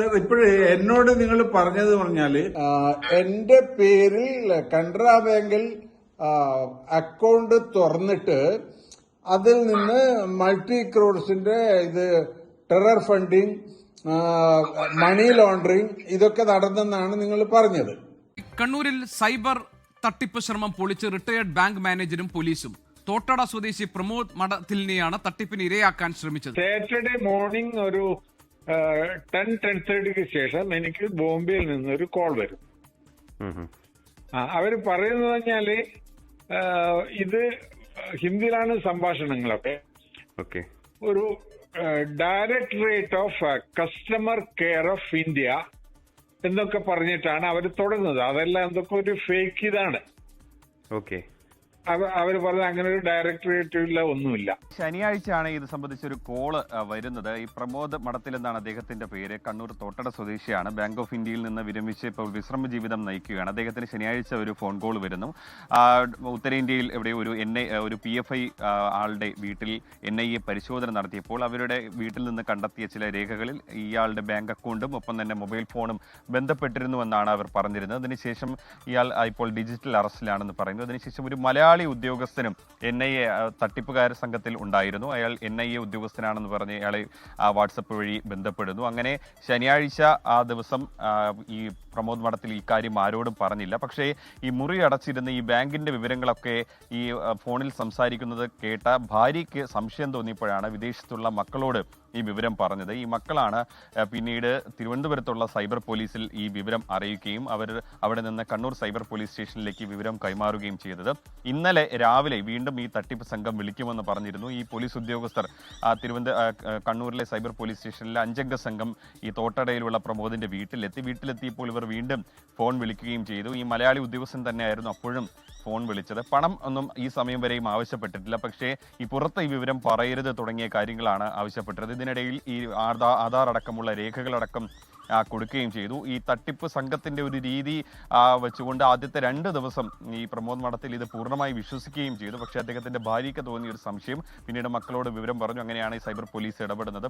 Sir ഇപ്പോഴേ എന്നോട് നിങ്ങൾ പറഞ്ഞത് പറഞ്ഞാൽ എന്റെ പേരിൽ കനറ ബാങ്കിൽ അക്കൗണ്ട് തുറന്നിട്ട് അതിൽ നിന്ന് മൾട്ടി ക്രോഡ്സിന്റെ ഇത് ടെറർ ഫണ്ടിങ് മണി ലോണ്ടറിങ് ഇതൊക്കെ നടന്നെന്നാണ് നിങ്ങൾ പറഞ്ഞത്. കണ്ണൂരിൽ സൈബർ തട്ടിപ്പ് ശ്രമം പൊളിച്ച് റിട്ടയർഡ് ബാങ്ക് മാനേജരും പോലീസും. തോട്ടട സ്വദേശി പ്രമോദ് മഠത്തിലിനെയാണ് തട്ടിപ്പിന് ഇരയാക്കാൻ ശ്രമിച്ചത്. സാറ്റർഡേ മോർണിംഗ് ഒരു ടെൻ ടെൻ തേർട്ടിക്ക് ശേഷം എനിക്ക് ബോംബെയിൽ നിന്നൊരു ഒരു കോൾ വരും. ആ അവർ പറയുന്നത് പറഞ്ഞാൽ ഇത് ഹിന്ദിയിലാണ് സംഭാഷണങ്ങളൊക്കെ. ഓക്കെ. ഒരു directorate of customer care of India എന്നൊക്കെ പറഞ്ഞിട്ടാണ് അവർ തുടങ്ങുന്നത്. അതെല്ലാം എന്തൊക്കെ ഒരു ഫേക്ക് ഇതാണ്. ഓക്കെ. അവർ പറഞ്ഞ അങ്ങനെ ഒരു ഡയറക്ടറേറ്റ് ഇല്ല ഒന്നുമില്ല. ശനിയാഴ്ചയാണ് ഇത് സംബന്ധിച്ചൊരു കോൾ ആ, വരുന്നത്. ഈ പ്രമോദ് മഠത്തിൽ എന്നാണ് അദ്ദേഹത്തിന്റെ പേര്. കണ്ണൂർ തോട്ടട സ്വദേശിയാണ്. ബാങ്ക് ഓഫ് ഇന്ത്യയിൽ നിന്ന് വിരമിച്ച് ഇപ്പോൾ വിശ്രമ ജീവിതം നയിക്കുകയാണ്. അദ്ദേഹത്തിന് ശനിയാഴ്ച ഒരു ഫോൺ കോൾ വരുന്നു. ഉത്തരേന്ത്യയിൽ എവിടെ ഒരു എൻ ഐ ഒരു പി എഫ് ഐ ആളുടെ വീട്ടിൽ എൻ ഐ എ പരിശോധന നടത്തിയപ്പോൾ അവരുടെ വീട്ടിൽ നിന്ന് കണ്ടെത്തിയ ചില രേഖകളിൽ ഇയാളുടെ ബാങ്ക് അക്കൗണ്ടും ഒപ്പം തന്നെ മൊബൈൽ ഫോണും ബന്ധപ്പെട്ടിരുന്നുവെന്നാണ് അവർ പറഞ്ഞിരുന്നത്. അതിനുശേഷം ഇയാൾ ഇപ്പോൾ ഡിജിറ്റൽ അറസ്റ്റിലാണെന്ന് പറയുന്നു. അതിനുശേഷം ഒരു മലയാളി ഉദ്യോഗസ്ഥനും എൻ ഐ എ തട്ടിപ്പുകാര സംഘത്തിൽ ഉണ്ടായിരുന്നു. അയാൾ എൻ ഐ എ ഉദ്യോഗസ്ഥനാണെന്ന് പറഞ്ഞ് അയാളെ വാട്സപ്പ് വഴി ബന്ധപ്പെടുന്നു. അങ്ങനെ ശനിയാഴ്ച ആ ദിവസം ഈ പ്രമോദ് മഠത്തിൽ ഈ കാര്യം ആരോടും പറഞ്ഞില്ല. പക്ഷേ ഈ മുറി അടച്ചിരുന്ന ഈ ബാങ്കിന്റെ വിവരങ്ങളൊക്കെ ഈ ഫോണിൽ സംസാരിക്കുന്നത് കേട്ട ഭാര്യയ്ക്ക് സംശയം തോന്നിയപ്പോഴാണ് വിദേശത്തുള്ള മക്കളോട് ഈ വിവരം പറഞ്ഞത്. ഈ മക്കളാണ് പിന്നീട് തിരുവനന്തപുരത്തുള്ള സൈബർ പോലീസിൽ ഈ വിവരം അറിയിക്കുകയും അവർ അവിടെ നിന്ന് കണ്ണൂർ സൈബർ പോലീസ് സ്റ്റേഷനിലേക്ക് വിവരം കൈമാറുകയും ചെയ്തത്. ഇന്നലെ രാവിലെ വീണ്ടും ഈ തട്ടിപ്പ് സംഘം വിളിക്കുമെന്ന് പറഞ്ഞിരുന്നു. ഈ പോലീസ് ഉദ്യോഗസ്ഥർ തിരുവനന്തപുരം കണ്ണൂരിലെ സൈബർ പോലീസ് സ്റ്റേഷനിലെ അഞ്ചംഗ സംഘം ഈ തോട്ടടയിലുള്ള പ്രമോദിന്റെ വീട്ടിലെത്തി. വീട്ടിലെത്തിയപ്പോൾ ഇവർ വീണ്ടും ഫോൺ വിളിക്കുകയും ചെയ്തു. ഈ മലയാളി ഉദ്യോഗസ്ഥൻ തന്നെയായിരുന്നു അപ്പോഴും ഫോൺ വിളിച്ചത്. പണം ഒന്നും ഈ സമയം വരെയും ആവശ്യപ്പെട്ടിട്ടില്ല. പക്ഷേ ഈ പുറത്ത് ഈ വിവരം പറയരുത് തുടങ്ങിയ കാര്യങ്ങളാണ് ആവശ്യപ്പെട്ടത്. ഇതിനിടയിൽ ഈ ആധാർ അടക്കമുള്ള രേഖകളടക്കം കൊടുക്കുകയും ചെയ്തു. ഈ തട്ടിപ്പ് സംഘത്തിന്റെ ഒരു രീതി വെച്ചുകൊണ്ട് ആദ്യത്തെ രണ്ട് ദിവസം ഈ പ്രമോദ് മഠത്തിൽ ഇത് പൂർണമായി വിശ്വസിക്കുകയും ചെയ്തു. പക്ഷേ അദ്ദേഹത്തിന്റെ ഭാര്യയ്ക്ക് തോന്നിയ ഒരു സംശയം. പിന്നീട് മക്കളോട് വിവരം പറഞ്ഞു. അങ്ങനെയാണ് ഈ സൈബർ പോലീസ് ഇടപെടുന്നത്.